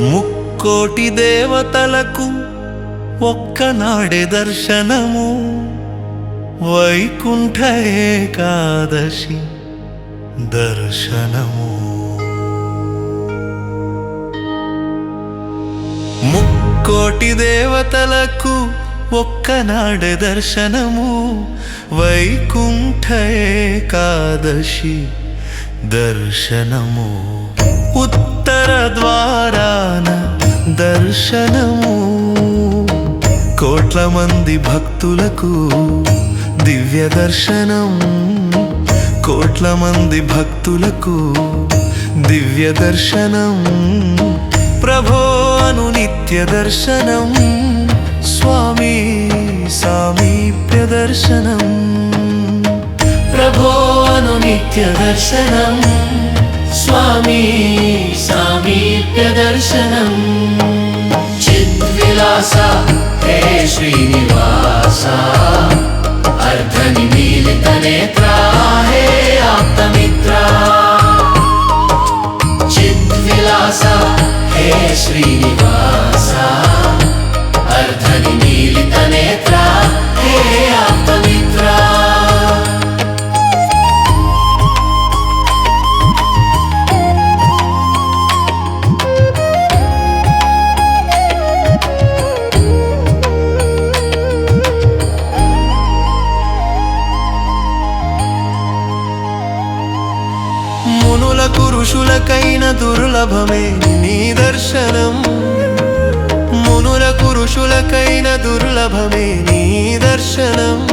ముక్కోటి దేవతలకు ఒక్కనాడే దర్శనము. వైకుంఠ ఏకాదశి దర్శనము. ముక్కోటి దేవతలకు ఒక్కనాడే దర్శనము. వైకుంఠ ఏకాదశి దర్శనము. దర్శనము. కోట్ల మంది భక్తులకు దివ్య దర్శనం. కోట్ల మంది భక్తులకు దివ్య దర్శనం. ప్రభో అను నిత్య దర్శనం. స్వామి సామీప్య దర్శనం. ప్రభో అను నిత్య దర్శనం. స్వామి సామీప్య దర్శనం చిద్విలాస హే శ్రీనివాస అర్ధనిమీలిత నేత్ర హే ఆప్తమిత్ర చిద్విలాస హే సులభమే నీ దర్శనం. మునుల కురుషులకైన దుర్లభమే నీ దర్శనం.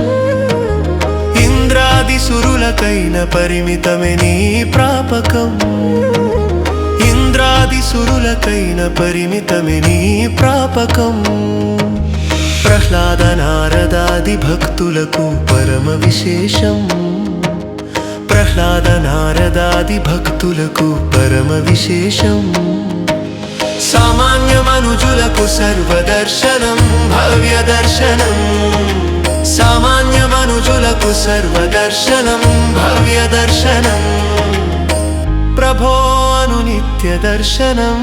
ఇంద్రాది సురులకైన పరిమితమే నీ ప్రాపకం. ఇంద్రాది సురులకైన పరిమితమే నీ ప్రాపకం. ప్రహ్లాద నారదాది భక్తులకు పరమ విశేషం. ప్రహ్లాద నారదాది భక్తులకు పరమ విశేషం. సామాన్య మనుజులకు సర్వదర్శనం భవ్య దర్శనం. సామాన్య మనుజులకు సర్వదర్శనం భవ్య దర్శనం. ప్రభో అను నిత్య దర్శనం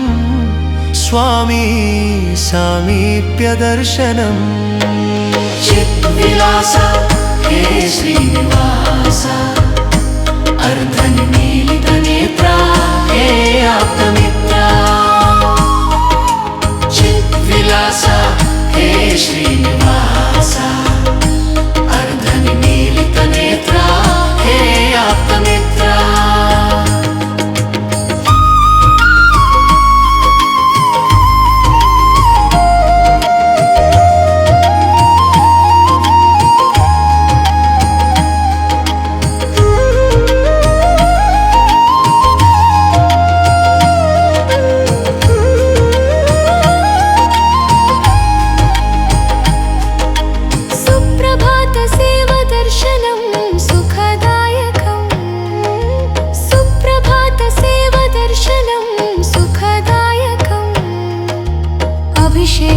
స్వామి సామీప్య దర్శనం. చిత్ విలాస శ్రీనివాస. Arda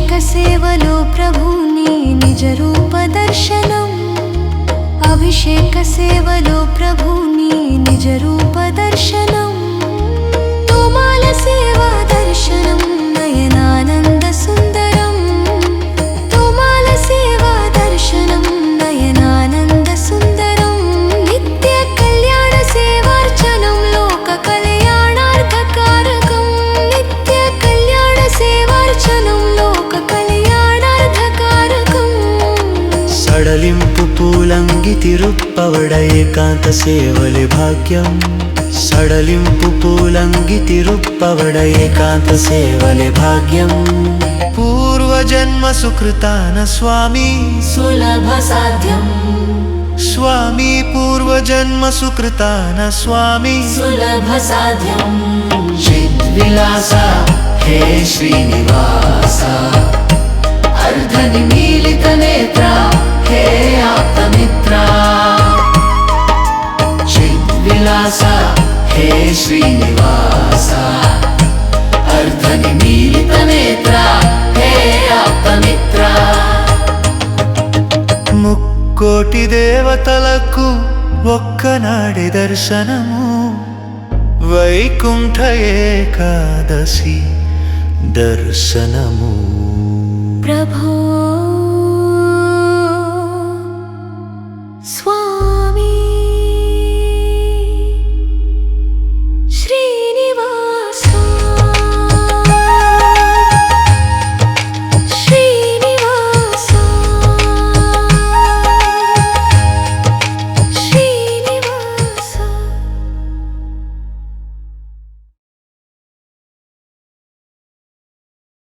అభిషేక సేవలో ప్రభుని నిజ రూప దర్శనం. అభిషేక సేవలో ప్రభుని నిజ రూప దర్శనం. సడలింపు పూలంగి తిరుప్పవడ ఏకాంత సేవలి భాగ్యం. సడలింపు పూలంగి తిరుప్పవడ ఏకాంత సేవలి భాగ్యం. పూర్వజన్మ సుకృతాన స్వామి. సులభ సాధ్యం. స్వామి పూర్వజన్మ సుకృతాన స్వామి. సులభ సాధ్యం. చిద్విలాస హే శ్రీనివాస. నేత్ర హే ఆప్తమిత్ర చిద్విలాస హే శ్రీనివాస. అర్ధనిమీలిత నేత్ర హే ఆప్తమిత్ర ముక్కోటి దేవతలకు ఒక్కనాడి దర్శనము. వైకుంఠ ఏకాదశి దర్శనము. ప్రభో